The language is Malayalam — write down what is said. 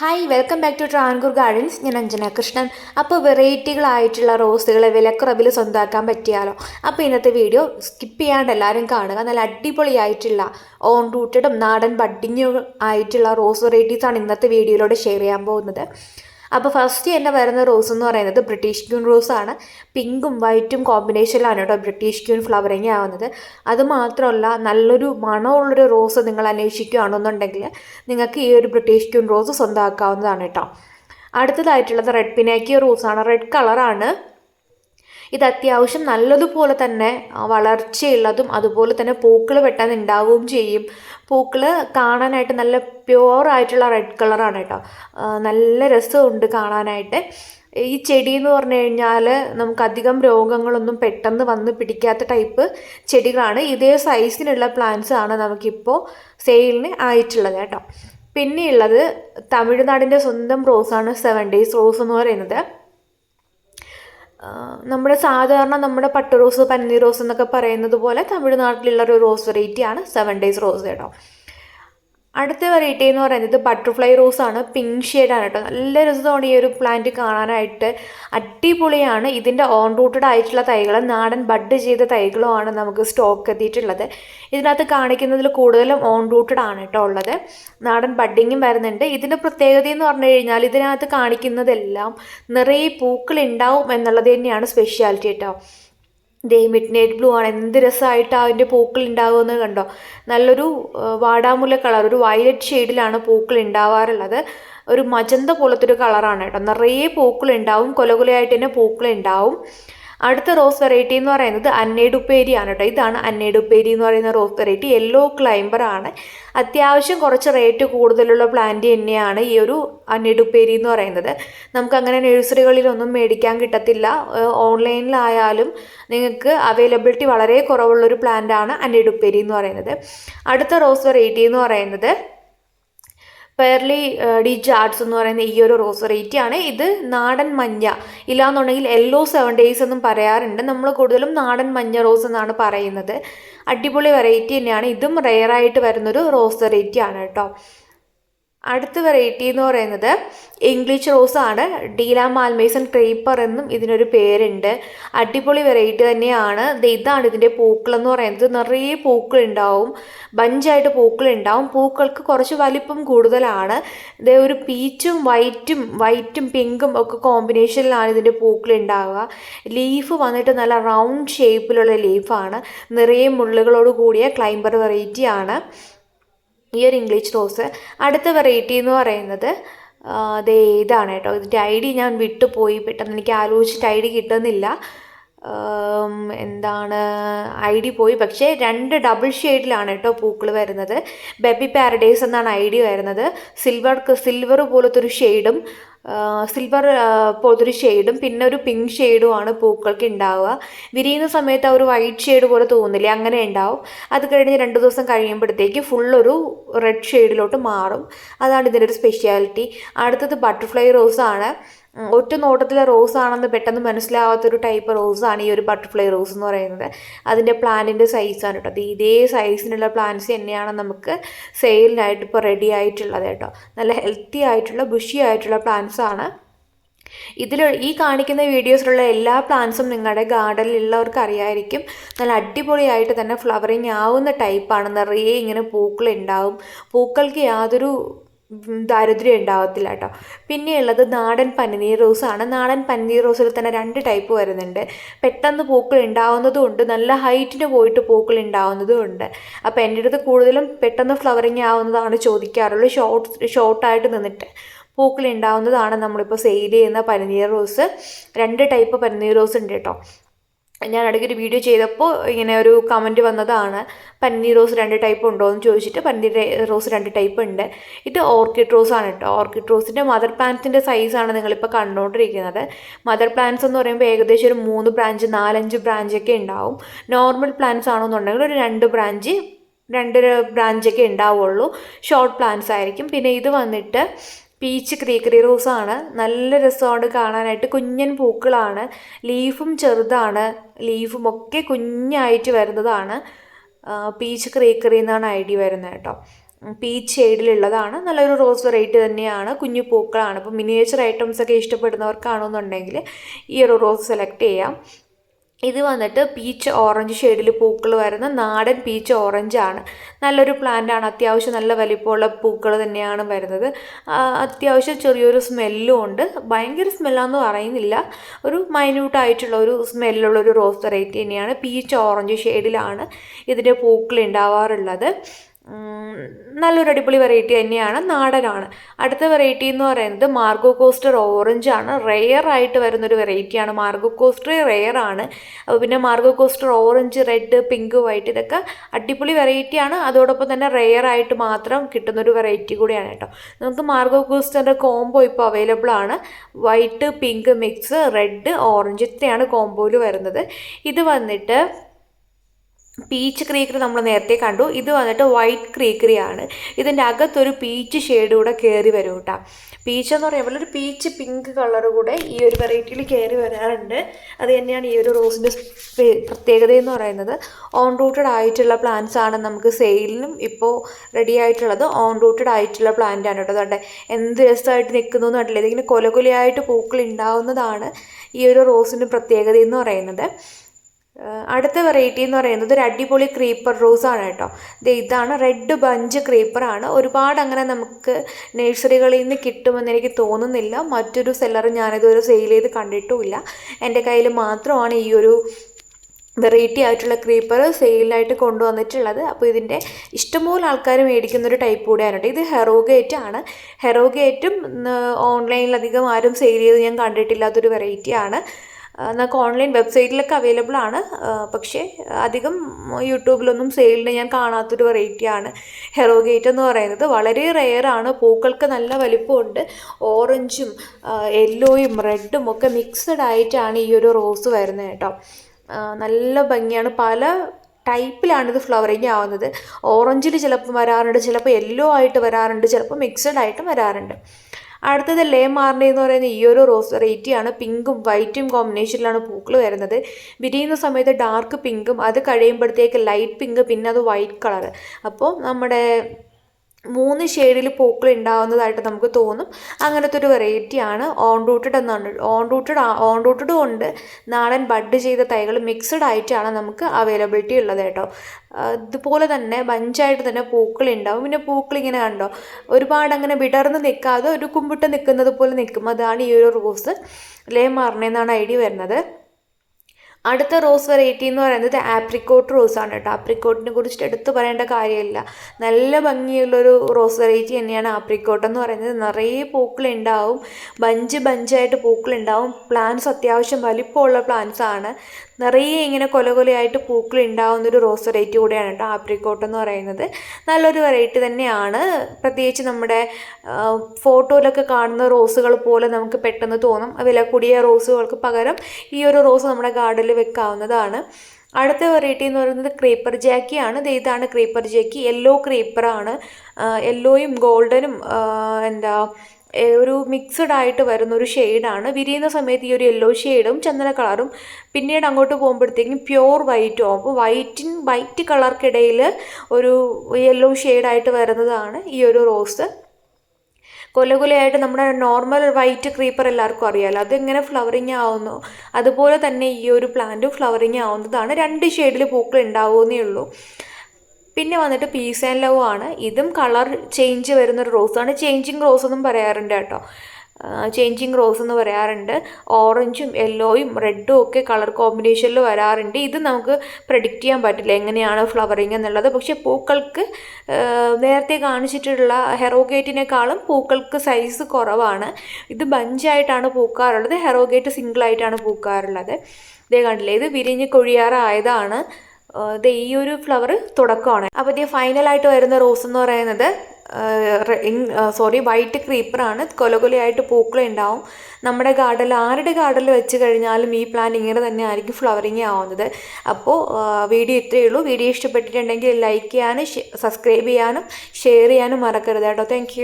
Hi welcome back to Travancore gardens ഞാൻ അഞ്ജന കൃഷ്ണൻ. അപ്പോൾ വെറൈറ്റികളായിട്ടുള്ള റോസുകളെ വിലക്കുറവിൽ സ്വന്തമാക്കാൻ പറ്റിയാലോ? അപ്പോൾ ഇന്നത്തെ വീഡിയോ സ്കിപ്പ് ചെയ്യാണ്ട് എല്ലാവരും കാണുക. നല്ല അടിപൊളിയായിട്ടുള്ള ഓൺ റൂട്ടഡും നാടൻ ബഡ്ഡിങ്ങും ആയിട്ടുള്ള റോസ് വെറൈറ്റീസാണ് ഇന്നത്തെ വീഡിയോയിലൂടെ ഷെയർ ചെയ്യാൻ പോകുന്നത്. അപ്പോൾ ഫസ്റ്റ് തന്നെ വരുന്ന റോസ് എന്ന് പറയുന്നത് ബ്രിട്ടീഷ് ക്യൂൺ ആണ്. പിങ്കും വൈറ്റും കോമ്പിനേഷനിലാണ് കേട്ടോ ബ്രിട്ടീഷ് ക്യൂൺ ഫ്ലവറിങ് ആവുന്നത്. അത് മാത്രമല്ല നല്ലൊരു മണമുള്ളൊരു റോസ് നിങ്ങൾ അന്വേഷിക്കുകയാണെന്നുണ്ടെങ്കിൽ നിങ്ങൾക്ക് ഈ ഒരു ബ്രിട്ടീഷ് ക്യൂൺ റോസ് സ്വന്തമാക്കാവുന്നതാണ് കേട്ടോ അടുത്തതായിട്ടുള്ളത് റെഡ് പിനാക്കിയ റോസാണ് റെഡ് കളറാണ് ഇത് അത്യാവശ്യം നല്ലതുപോലെ തന്നെ വളർച്ചയുള്ളതും അതുപോലെ തന്നെ പൂക്കൾ പെട്ടെന്ന് ഉണ്ടാവുകയും ചെയ്യും. പൂക്കൾ കാണാനായിട്ട് നല്ല പ്യുവർ ആയിട്ടുള്ള റെഡ് കളറാണ് കേട്ടോ. നല്ല രസമുണ്ട് കാണാനായിട്ട്. ഈ ചെടി എന്ന് പറഞ്ഞു കഴിഞ്ഞാൽ നമുക്കധികം രോഗങ്ങളൊന്നും പെട്ടെന്ന് വന്ന് പിടിക്കാത്ത ടൈപ്പ് ചെടികളാണ്. ഇതേ സൈസിനുള്ള പ്ലാന്റ്സ് ആണ് നമുക്കിപ്പോൾ സെയിലിന് ആയിട്ടുള്ളത് കേട്ടോ. പിന്നെയുള്ളത് തമിഴ്നാടിന്റെ സ്വന്തം റോസാണ് സെവൻ ഡേയ്സ് റോസ് എന്ന് പറയുന്നത്. നമ്മുടെ സാധാരണ നമ്മുടെ പട്ട് റോസ് റോസ് എന്നൊക്കെ പറയുന്നത് പോലെ തമിഴ്നാട്ടിലുള്ള ഒരു റോസ് വെറൈറ്റിയാണ് സെവൻ ഡേയ്സ് റോസ് കേട്ടോ. അടുത്ത വെറൈറ്റി എന്ന് പറയുന്നത് ബട്ടർഫ്ലൈ റോസ് ആണ്. പിങ്ക് ഷെയ്ഡാണ് കേട്ടോ. നല്ല രസമാണ് ഈ ഒരു പ്ലാന്റ് കാണാനായിട്ട്. അടിപൊളിയാണ്. ഇതിന്റെ ഓൺ റൂട്ടഡ് ആയിട്ടുള്ള തൈകൾ നാടൻ ബഡ് ചെയ്ത തൈകളും ആണ് നമുക്ക് സ്റ്റോക്ക് എത്തിയിട്ടുള്ളത്. ഇതിനകത്ത് കാണിക്കുന്നതിൽ കൂടുതലും ഓൺ റൂട്ടഡ് ആണ് കേട്ടോ ഉള്ളത്. നാടൻ ബഡ്ഡിങ്ങും വരുന്നുണ്ട്. ഇതിന്റെ പ്രത്യേകത എന്ന് പറഞ്ഞു കഴിഞ്ഞാൽ ഇതിനകത്ത് കാണിക്കുന്നതെല്ലാം നിറയെ പൂക്കൾ ഉണ്ടാവും എന്നുള്ളത് തന്നെയാണ് സ്പെഷ്യാലിറ്റി കേട്ടോ. ദേ മിഡ് നൈറ്റ് ബ്ലൂ ആണ്. എന്ത് രസമായിട്ട് അതിന്റെ പൂക്കൾ ഉണ്ടാകുമെന്ന് കണ്ടോ? നല്ലൊരു വാടാമുല കളർ ഒരു വയലറ്റ് ഷെയ്ഡിലാണ് പൂക്കൾ ഉണ്ടാവാറുള്ളത് ഒരു മജന്ത പോലത്തെ ഒരു കളറാണ് കേട്ടോ. നിറയെ പൂക്കൾ ഉണ്ടാവും കൊലകൊലയായിട്ട് തന്നെ പൂക്കൾ ഉണ്ടാവും അടുത്ത റോസ് വെറൈറ്റി എന്ന് പറയുന്നത് അന്നേടുപ്പേരിയാണ് കേട്ടോ. ഇതാണ് അന്നേടുപ്പേരി എന്ന് പറയുന്ന റോസ് വെറൈറ്റി. യെല്ലോ ക്ലൈംബർ ആണ്. അത്യാവശ്യം കുറച്ച് റേറ്റ് കൂടുതലുള്ള പ്ലാന്റ് തന്നെയാണ് ഈ ഒരു അന്നേടുപ്പേരി എന്ന് പറയുന്നത്. നമുക്ക് അങ്ങനെ നഴ്സറികളിലൊന്നും മേടിക്കാൻ കിട്ടത്തില്ല. ഓൺലൈനിലായാലും നിങ്ങൾക്ക് അവൈലബിലിറ്റി വളരെ കുറവുള്ളൊരു പ്ലാന്റ് ആണ് അന്നേഡുപ്പേരി എന്ന് പറയുന്നത്. അടുത്ത റോസ് വെറൈറ്റി എന്ന് പറയുന്നത് പേർലി ഡി ജാർഡ്സ് എന്ന് പറയുന്ന ഈ ഒരു റോസ് വെറൈറ്റി ആണ്. ഇത് നാടൻ മഞ്ഞ. ഇല്ലാന്നുണ്ടെങ്കിൽ യെല്ലോ സെവൻ ഡേയ്സ് എന്നും പറയാറുണ്ട്. നമ്മൾ കൂടുതലും നാടൻ മഞ്ഞ റോസ് എന്നാണ് പറയുന്നത്. അടിപൊളി വെറൈറ്റി തന്നെയാണ്. ഇതും റെയറായിട്ട് വരുന്നൊരു റോസ് വെറൈറ്റി ആണ് കേട്ടോ. അടുത്ത വെറൈറ്റി എന്ന് പറയുന്നത് ഇംഗ്ലീഷ് റോസ് ആണ്. ഡീല മാൽമേസൺ ക്രീപ്പർ എന്നും ഇതിനൊരു പേരുണ്ട്. അടിപൊളി വെറൈറ്റി തന്നെയാണ്. ഇതാണ് ഇതിന്റെ പൂക്കൾ എന്ന് പറയുന്നത്. നിറയെ പൂക്കൾ ഉണ്ടാവും. ബഞ്ചായിട്ട് പൂക്കൾ ഉണ്ടാവും. പൂക്കൾക്ക് കുറച്ച് വലിപ്പം കൂടുതലാണ്. ഇത് ഒരു പീച്ചും വൈറ്റും വൈറ്റും പിങ്കും ഒക്കെ കോമ്പിനേഷനിലാണ് ഇതിന്റെ പൂക്കൾ ഉണ്ടാവുക. ലീഫ് വന്നിട്ട് നല്ല റൗണ്ട് ഷേപ്പിലുള്ള ലീഫാണ് നിറയെ മുള്ളുകളോട് കൂടിയ ക്ലൈംബർ വെറൈറ്റി ആണ്. ഈ ഒരു ഇംഗ്ലീഷ് റോസ് അടുത്ത വെറൈറ്റി എന്ന് പറയുന്നത് ദേ ഇതാണ് കേട്ടോ. ഇതിന്റെ ഐ ഡി ഞാൻ വിട്ടുപോയി. പെട്ടെന്ന് എനിക്ക് ആലോചിച്ചിട്ട് ഐ ഡി കിട്ടുന്നില്ല. എന്താണ് ഐ ഡി പോയി. പക്ഷേ രണ്ട് ഡബിൾ ഷെയ്ഡിലാണ് കേട്ടോ പൂക്കൾ വരുന്നത്. ബേബി പാരഡൈസ് എന്നാണ് ഐ ഡി വരുന്നത്. സിൽവർ സിൽവർ പോലത്തെ ഒരു ഷെയ്ഡും സിൽവർ പോലത്തെ ഒരു ഷെയ്ഡും പിന്നെ ഒരു പിങ്ക് ഷെയ്ഡുമാണ് പൂക്കൾക്ക് ഉണ്ടാവുക വിരിയുന്ന സമയത്ത് ആ ഒരു വൈറ്റ് ഷെയ്ഡ് പോലെ തോന്നില്ലേ? അങ്ങനെ ഉണ്ടാവും അത് കഴിഞ്ഞ് രണ്ട് ദിവസം കഴിയുമ്പോഴത്തേക്ക് ഫുള്ളൊരു റെഡ് ഷെയ്ഡിലോട്ട് മാറും. അതാണ് ഇതിന്റെ ഒരു സ്പെഷ്യാലിറ്റി അടുത്തത് ബട്ടർഫ്ലൈ റോസാണ് ഒറ്റ നോട്ടത്തിലെ റോസ് ആണെന്ന് പെട്ടെന്ന് മനസ്സിലാവാത്തൊരു ടൈപ്പ് റോസാണ് ഈ ഒരു ബട്ടർഫ്ലൈ റോസ് എന്ന് പറയുന്നത്. അതിന്റെ പ്ലാന്റിന്റെ സൈസാണ് കേട്ടോ. അത് ഇതേ സൈസിനുള്ള പ്ലാന്റ്സ് തന്നെയാണ് നമുക്ക് സെയിലിനായിട്ട് ഇപ്പോൾ റെഡി ആയിട്ടുള്ളത് കേട്ടോ. നല്ല ഹെൽത്തി ആയിട്ടുള്ള ബുഷി ആയിട്ടുള്ള പ്ലാന്റ്സ് ആണ്. ഇതിൽ ഈ കാണിക്കുന്ന വീഡിയോസിലുള്ള എല്ലാ പ്ലാന്റ്സും നിങ്ങളുടെ ഗാർഡനിലുള്ളവർക്ക് അറിയായിരിക്കും. നല്ല അടിപൊളിയായിട്ട് തന്നെ ഫ്ലവറിങ് ആവുന്ന ടൈപ്പാണ് നിറയെ ഇങ്ങനെ പൂക്കൾ ഉണ്ടാവും. പൂക്കൾക്ക് യാതൊരു ദാരിദ്ര്യം ഉണ്ടാവത്തില്ല കേട്ടോ. പിന്നെയുള്ളത് നാടൻ പനിനീർ റോസാണ് നാടൻ പനിനീർ റോസിൽ തന്നെ രണ്ട് ടൈപ്പ് വരുന്നുണ്ട്. പെട്ടെന്ന് പൂക്കൾ ഉണ്ടാവുന്നതും ഉണ്ട്. നല്ല ഹൈറ്റിന് പോയിട്ട് പൂക്കൾ ഉണ്ടാവുന്നതും ഉണ്ട്. അപ്പോൾ എന്റെ അടുത്ത് കൂടുതലും പെട്ടെന്ന് ഫ്ലവറിങ് ആവുന്നതാണ് ചോദിക്കാറുള്ളത് ഷോർട്ട് ഷോർട്ടായിട്ട് നിന്നിട്ട് പൂക്കൾ ഉണ്ടാവുന്നതാണ് നമ്മളിപ്പോൾ സെയിൽ ചെയ്യുന്ന പനിനീർ റോസ്. രണ്ട് ടൈപ്പ് പനിനീർ റോസ് ഉണ്ട് കേട്ടോ. ഞാൻ ഇടയ്ക്ക് ഒരു വീഡിയോ ചെയ്തപ്പോൾ ഇങ്ങനെ ഒരു കമന്റ് വന്നതാണ് പന്നീർ റോസ് രണ്ട് ടൈപ്പ് ഉണ്ടോ എന്ന് ചോദിച്ചിട്ട് പന്നീർ റോസ് രണ്ട് ടൈപ്പ് ഉണ്ട്. ഇത് ഓർക്കിഡ് റോസ് ആണ് കേട്ടോ ഓർക്കിഡ് റോസിന്റെ മദർ പ്ലാന്റ്സിന്റെ സൈസാണ് നിങ്ങളിപ്പോൾ കണ്ടുകൊണ്ടിരിക്കുന്നത് മദർ പ്ലാന്റ്സ് എന്ന് പറയുമ്പോൾ ഏകദേശം ഒരു മൂന്ന് ബ്രാഞ്ച് നാലഞ്ച് ബ്രാഞ്ചൊക്കെ ഉണ്ടാവും. നോർമൽ പ്ലാന്റ്സ് ആണെന്നുണ്ടെങ്കിൽ ഒരു രണ്ട് ബ്രാഞ്ച് രണ്ട് ബ്രാഞ്ചൊക്കെ ഉണ്ടാവുള്ളൂ. ഷോർട്ട് പ്ലാന്റ്സ് ആയിരിക്കും. പിന്നെ ഇത് വന്നിട്ട് പീച്ച് ക്രീക്കറി റോസാണ്. നല്ല രസമാണ് കാണാനായിട്ട്. കുഞ്ഞൻ പൂക്കളാണ്. ലീഫും ചെറുതാണ്. ലീഫും ഒക്കെ കുഞ്ഞായിട്ട് വരുന്നതാണ്. പീച്ച് ക്രീക്കറി എന്നാണ് ഐ ഡി വരുന്നത് കേട്ടോ. പീച്ച് ഷെയ്ഡിലുള്ളതാണ്. നല്ലൊരു റോസ് വെറൈറ്റി തന്നെയാണ്. കുഞ്ഞു പൂക്കളാണ്. അപ്പോൾ മിനിയേച്ചർ ഐറ്റംസ് ഒക്കെ ഇഷ്ടപ്പെടുന്നവർക്കാണെന്നുണ്ടെങ്കിൽ ഈ ഒരു റോസ് സെലക്ട് ചെയ്യാം. ഇത് വന്നിട്ട് പീച്ച് ഓറഞ്ച് ഷെയ്ഡിൽ പൂക്കൾ വരുന്ന നാടൻ പീച്ച് ഓറഞ്ച് ആണ്. നല്ലൊരു പ്ലാന്റ് ആണ്. അത്യാവശ്യം നല്ല വലിപ്പമുള്ള പൂക്കൾ തന്നെയാണ് വരുന്നത്. അത്യാവശ്യം ചെറിയൊരു സ്മെല്ലും ഉണ്ട്. ഭയങ്കര സ്മെല്ലാന്ന് പറയുന്നില്ല. ഒരു മൈന്യൂട്ടായിട്ടുള്ള ഒരു സ്മെല്ലുള്ള ഒരു റോസ് വെറൈറ്റി തന്നെയാണ് പീച്ച് ഓറഞ്ച് ഷെയ്ഡിലാണ് ഇതിന്റെ പൂക്കൾ ഉണ്ടാവാറുള്ളത്. നല്ലൊരു അടിപൊളി വെറൈറ്റി തന്നെയാണ്. നാടനാണ്. അടുത്ത വെറൈറ്റി എന്ന് പറയുന്നത് മാർഗോ കോസ്റ്റർ ഓറഞ്ച് ആണ്. റെയർ ആയിട്ട് വരുന്നൊരു വെറൈറ്റിയാണ് മാർഗോ കോസ്റ്റർ റെയർ ആണ്. അപ്പോൾ പിന്നെ Margo Koster orange red pink white ഇതൊക്കെ അടിപൊളി വെറൈറ്റിയാണ് അതോടൊപ്പം തന്നെ റെയർ ആയിട്ട് മാത്രം കിട്ടുന്നൊരു വെറൈറ്റി കൂടിയാണ് കേട്ടോ. നമുക്ക് മാർഗോ കോസ്റ്ററിന്റെ കോംബോ ഇപ്പോൾ അവൈലബിൾ ആണ്. White pink mix red orange ഇത്രയാണ് കോംബോയിൽ വരുന്നത്. ഇത് വന്നിട്ട് പീച്ച് ക്രീക്കറി നമ്മൾ നേരത്തെ കണ്ടു. ഇത് വന്നിട്ട് വൈറ്റ് ക്രീക്കറി ആണ് ഇതിന്റെ അകത്തൊരു പീച്ച് ഷെയ്ഡ് കൂടെ കയറി വരും കേട്ടോ പീച്ച് എന്ന് പറയുമ്പോൾ ഒരു പീച്ച് പിങ്ക് കളർ കൂടെ ഈ ഒരു വെറൈറ്റിയിൽ കയറി വരാറുണ്ട്. അത് തന്നെയാണ് ഈ ഒരു റോസിന്റെ പ്രത്യേകത എന്ന് പറയുന്നത്. ഓൺ റൂട്ടഡ് ആയിട്ടുള്ള പ്ലാന്റ്സ് ആണ് നമുക്ക് സെയിലിനും ഇപ്പോൾ റെഡി ആയിട്ടുള്ളത്. ഓൺ റൂട്ടഡ് ആയിട്ടുള്ള പ്ലാന്റ് ആണ് കേട്ടോ അതുകൊണ്ട് എന്ത് രസമായിട്ട് നിൽക്കുന്നു കണ്ടില്ലേ? ഇതിങ്ങനെ കൊലകൊലയായിട്ട് പൂക്കൾ ഉണ്ടാവുന്നതാണ് ഈ ഒരു റോസിന്റെ പ്രത്യേകത എന്ന് പറയുന്നത്. അടുത്ത വെറൈറ്റി എന്ന് പറയുന്നത് ഒരു അടിപൊളി ക്രീപ്പർ റോസ് ആണ് കേട്ടോ. ഇതാണ് റെഡ് ബഞ്ച് ക്രീപ്പർ ആണ്. ഒരുപാട് അങ്ങനെ നമുക്ക് നഴ്സറികളിൽ നിന്ന് കിട്ടുമെന്ന് എനിക്ക് തോന്നുന്നില്ല. മറ്റൊരു സെല്ലർ ഞാനിതുവരെ സെയിൽ ചെയ്ത് കണ്ടിട്ടുമില്ല. എന്റെ കയ്യിൽ മാത്രമാണ് ഈ ഒരു വെറൈറ്റി ആയിട്ടുള്ള ക്രീപ്പർ സെയിലായിട്ട് കൊണ്ടുവന്നിട്ടുള്ളത്. അപ്പോൾ ഇതിന്റെ ഇഷ്ടംപോലെ ആൾക്കാർ മേടിക്കുന്ന ഒരു ടൈപ്പ് കൂടെയാണ് ഇത് ഹെറോഗേറ്റ് ആണ്. ഹെറോഗേറ്റും ഓൺലൈനിൽ അധികം ആരും സെയിൽ ചെയ്ത് ഞാൻ കണ്ടിട്ടില്ലാത്തൊരു വെറൈറ്റിയാണ് നമുക്ക് ഓൺലൈൻ വെബ്സൈറ്റിലൊക്കെ അവൈലബിൾ ആണ്. പക്ഷേ അധികം യൂട്യൂബിലൊന്നും സെയിലിന് ഞാൻ കാണാത്തൊരു വെറൈറ്റിയാണ് ഹെറോഗേറ്റ് എന്ന് പറയുന്നത്. വളരെ റെയറാണ് പൂക്കൾക്ക് നല്ല വലിപ്പമുണ്ട്. ഓറഞ്ചും യെല്ലോയും റെഡും ഒക്കെ മിക്സഡ് ആയിട്ടാണ് ഈ ഒരു റോസ് വരുന്നത് കേട്ടോ. നല്ല ഭംഗിയാണ്. പല ടൈപ്പിലാണ് ഇത് ഫ്ലവറിങ് ആവുന്നത്. ഓറഞ്ചിൽ ചിലപ്പോൾ വരാറുണ്ട്. ചിലപ്പോൾ യെല്ലോ ആയിട്ട് വരാറുണ്ട്. ചിലപ്പോൾ മിക്സഡ് ആയിട്ടും വരാറുണ്ട്. അടുത്തത് ലേ മാർണി എന്ന് പറയുന്ന ഈ ഒരു റോസ് വെറൈറ്റിയാണ് പിങ്കും വൈറ്റും കോമ്പിനേഷനിലാണ് പൂക്കൾ വരുന്നത്. വിരിയുന്ന സമയത്ത് ഡാർക്ക് പിങ്കും അത് കഴിയുമ്പോഴത്തേക്ക് ലൈറ്റ് പിങ്ക് പിന്നെ അത് വൈറ്റ് കളർ അപ്പോൾ നമ്മുടെ മൂന്ന് ഷെയ്ഡിൽ പൂക്കൾ ഉണ്ടാവുന്നതായിട്ട് നമുക്ക് തോന്നും. അങ്ങനത്തെ ഒരു വെറൈറ്റിയാണ് ഓൺ റൂട്ടഡ് എന്നാണ്. ഓൺ റൂട്ടഡ് ഓൺ റൂട്ടഡും ഉണ്ട്. നാടൻ ബഡ് ചെയ്ത തൈകൾ മിക്സഡ് ആയിട്ടാണ് നമുക്ക് അവൈലബിലിറ്റി ഉള്ളത് കേട്ടോ. ഇതുപോലെ തന്നെ ബഞ്ചായിട്ട് തന്നെ പൂക്കൾ ഉണ്ടാവും പിന്നെ പൂക്കൾ ഇങ്ങനെ കണ്ടോ? ഒരുപാട് അങ്ങനെ വിടർന്ന് നിൽക്കാതെ ഒരു കുമ്പിട്ട് നിൽക്കുന്നത് പോലെ നിൽക്കും അതാണ് ഈ ഒരു റോസ് ലേ മാറണെന്നാണ് ഐഡിയ വരുന്നത്. അടുത്ത റോസ് വെറൈറ്റി എന്ന് പറയുന്നത് ആപ്രിക്കോട്ട് റോസ് ആണ് കേട്ടോ. ആപ്രിക്കോട്ടിനെ കുറിച്ചിട്ട് എടുത്തു പറയേണ്ട കാര്യമില്ല. നല്ല ഭംഗിയുള്ളൊരു റോസ് വെറൈറ്റി തന്നെയാണ് ആപ്രിക്കോട്ട് എന്ന് പറയുന്നത്. നിറയെ പൂക്കളുണ്ടാവും. ബഞ്ച് ബഞ്ചായിട്ട് പൂക്കളുണ്ടാവും. പ്ലാന്റ്സ് അത്യാവശ്യം വലിപ്പമുള്ള പ്ലാന്റ്സ് ആണ്. നിറയെ ഇങ്ങനെ കൊല കൊലയായിട്ട് പൂക്കൾ ഉണ്ടാവുന്ന ഒരു റോസ് വെറൈറ്റി കൂടെയാണ് കേട്ടോ ആപ്രിക്കോട്ട് എന്ന് പറയുന്നത്. നല്ലൊരു വെറൈറ്റി തന്നെയാണ്. പ്രത്യേകിച്ച് നമ്മുടെ ഫോട്ടോയിലൊക്കെ കാണുന്ന റോസുകൾ പോലെ നമുക്ക് പെട്ടെന്ന് തോന്നും. വില കൂടിയ റോസുകൾക്ക് പകരം ഈ ഒരു റോസ് നമ്മുടെ ഗാർഡനിൽ വെക്കാവുന്നതാണ്. അടുത്ത വെറൈറ്റി എന്ന് പറയുന്നത് ക്രീപ്പർ ജാക്കിയാണ് ഇതാണ് ക്രീപ്പർ ജാക്കി യെല്ലോ ക്രീപ്പറാണ് യെല്ലോയും ഗോൾഡനും എന്താ ഒരു മിക്സഡ് ആയിട്ട് വരുന്ന ഒരു ഷെയ്ഡാണ് വിരിയുന്ന സമയത്ത് ഈ ഒരു യെല്ലോ ഷെയ്ഡും ചന്ദന കളറും പിന്നീട് അങ്ങോട്ട് പോകുമ്പോഴത്തേക്കും പ്യുവർ വൈറ്റും ആവും. അപ്പോൾ വൈറ്റിൻ വൈറ്റ് കളർക്കിടയിൽ ഒരു യെല്ലോ ഷെയ്ഡായിട്ട് വരുന്നതാണ് ഈ ഒരു റോസ് കൊല കൊലയായിട്ട് നമ്മുടെ നോർമൽ വൈറ്റ് ക്രീപ്പർ എല്ലാവർക്കും അറിയാമല്ലോ അതെങ്ങനെ ഫ്ലവറിങ് ആവുന്നു. അതുപോലെ തന്നെ ഈ ഒരു പ്ലാന്റും ഫ്ലവറിങ് ആവുന്നതാണ്. രണ്ട് ഷെയ്ഡിൽ പൂക്കൾ ഉണ്ടാവുന്നേ ഉള്ളൂ. പിന്നെ വന്നിട്ട് പീസ് ആൻഡ് ലവ് ആണ്. ഇതും കളർ ചേഞ്ച് വരുന്നൊരു റോസാണ് ചേഞ്ചിങ് റോസ് എന്നും പറയാറുണ്ട് കേട്ടോ. ചേഞ്ചിങ് റോസ് എന്ന് പറയാറുണ്ട്. ഓറഞ്ചും യെല്ലോയും റെഡും ഒക്കെ കളർ കോമ്പിനേഷനിൽ വരാറുണ്ട്. ഇത് നമുക്ക് പ്രഡിക്റ്റ് ചെയ്യാൻ പറ്റില്ല എങ്ങനെയാണ് ഫ്ലവറിങ് എന്നുള്ളത്. പക്ഷേ പൂക്കൾക്ക് നേരത്തെ കാണിച്ചിട്ടുള്ള ഹെറോഗേറ്റിനേക്കാളും പൂക്കൾക്ക് സൈസ് കുറവാണ്. ഇത് ബഞ്ചായിട്ടാണ് പൂക്കാറുള്ളത്. ഹെറോഗേറ്റ് സിംഗിളായിട്ടാണ് പൂക്കാറുള്ളത്. ഇതേ കണ്ടില്ലേ ഇത് വിരിഞ്ഞ് കൊഴിയാറായതാണ്. ഈ ഒരു ഫ്ലവർ തുടക്കമാണ്. അപ്പോൾ ഇത് ഫൈനലായിട്ട് വരുന്ന റോസ് എന്ന് പറയുന്നത് സോറി വൈറ്റ് ക്രീപ്പറാണ്. കൊലകൊലയായിട്ട് പൂക്കളുണ്ടാവും നമ്മുടെ ഗാർഡനിൽ ആരുടെ ഗാർഡനിൽ വെച്ച് കഴിഞ്ഞാലും ഈ പ്ലാൻ ഇങ്ങനെ തന്നെ ആയിരിക്കും ഫ്ലവറിങ് ആവുന്നത്. അപ്പോൾ വീഡിയോ ഇത്രയേ ഉള്ളൂ. വീഡിയോ ഇഷ്ടപ്പെട്ടിട്ടുണ്ടെങ്കിൽ ലൈക്ക് ചെയ്യാനും സബ്സ്ക്രൈബ് ചെയ്യാനും ഷെയർ ചെയ്യാനും മറക്കരുത് കേട്ടോ. താങ്ക്